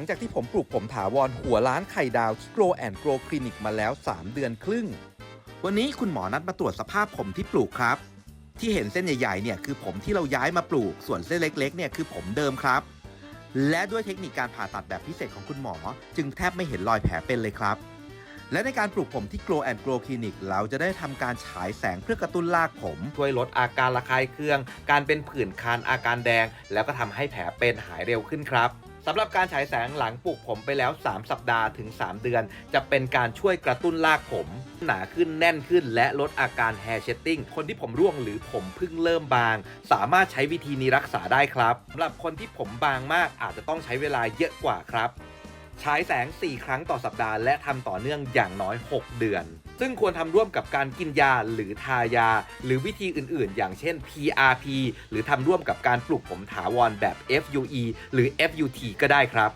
ลังจากที่ผมปลูกผมถาวรหัวล้านไข่ดาวที่ Grow and Grow Clinic มาแล้ว 3 เดือนครึ่ง วันนี้คุณหมอนัดมาตรวจสภาพผมที่ปลูกครับ ที่เห็นเส้นใหญ่ๆเนี่ยคือผมที่เราย้ายมาปลูก ส่วนเส้นเล็กๆเนี่ยคือผมเดิมครับ และด้วยเทคนิคการผ่าตัดแบบพิเศษของคุณหมอ จึงแทบไม่เห็นรอยแผลเป็นเลยครับ และในการปลูกผมที่ Grow and Grow Clinic เราจะได้ทำการฉายแสงเพื่อกระตุ้นรากผม ช่วยลดอาการระคายเคือง การเป็นผื่นคันอาการแดง แล้วก็ทำให้แผลเป็นหายเร็วขึ้นครับ สำหรับการฉายแสงหลังปลูกผมไปแล้ว 3 สัปดาห์ถึง 3 เดือน จะเป็นการช่วยกระตุ้นรากผม หนาขึ้นแน่นขึ้น และลดอาการ hair shedding คนที่ผมร่วงหรือผมเพิ่งเริ่มบาง สามารถใช้วิธีนี้รักษาได้ครับสำหรับคนที่ผมบางมากอาจจะต้องใช้เวลาเยอะกว่าครับ ฉายแสง 4 ครั้งต่อสัปดาห์ และทำต่อเนื่องอย่างน้อย 6 เดือน ซึ่งควรทำร่วมกับการกินยาหรือทายา หรือวิธีอื่นๆ อย่างเช่น PRP หรือทำร่วมกับการปลูกผมถาวรแบบ FUE หรือ FUT ก็ได้ครับ